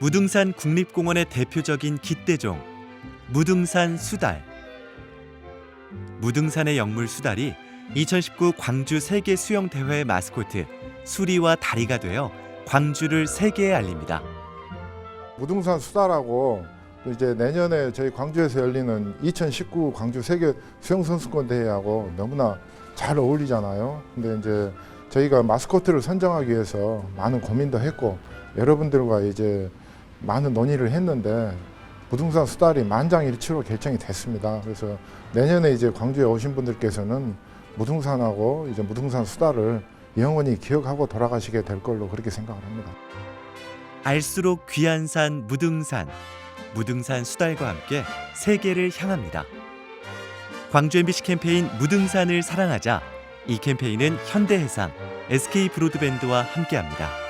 무등산 국립공원의 대표적인 깃대종 무등산 수달. 무등산의 영물 수달이 2019 광주 세계 수영 대회 마스코트 수리와 다리가 되어 광주를 세계에 알립니다. 무등산 수다라고 이제 내년에 저희 광주에서 열리는 2019 광주 세계 수영 선수권 대회하고 너무나 잘 어울리잖아요. 근데 이제 저희가 마스코트를 선정하기 위해서 많은 고민도 했고 여러분들과 이제 많은 논의를 했는데 무등산 수달이 만장일치로 결정이 됐습니다. 그래서 내년에 이제 광주에 오신 분들께서는 무등산하고 이제 무등산 수달을 영원히 기억하고 돌아가시게 될 걸로 그렇게 생각을 합니다. 알수록 귀한 산 무등산, 무등산 수달과 함께 세계를 향합니다. 광주 MBC 캠페인 무등산을 사랑하자. 이 캠페인은 현대해상, SK 브로드밴드와 함께합니다.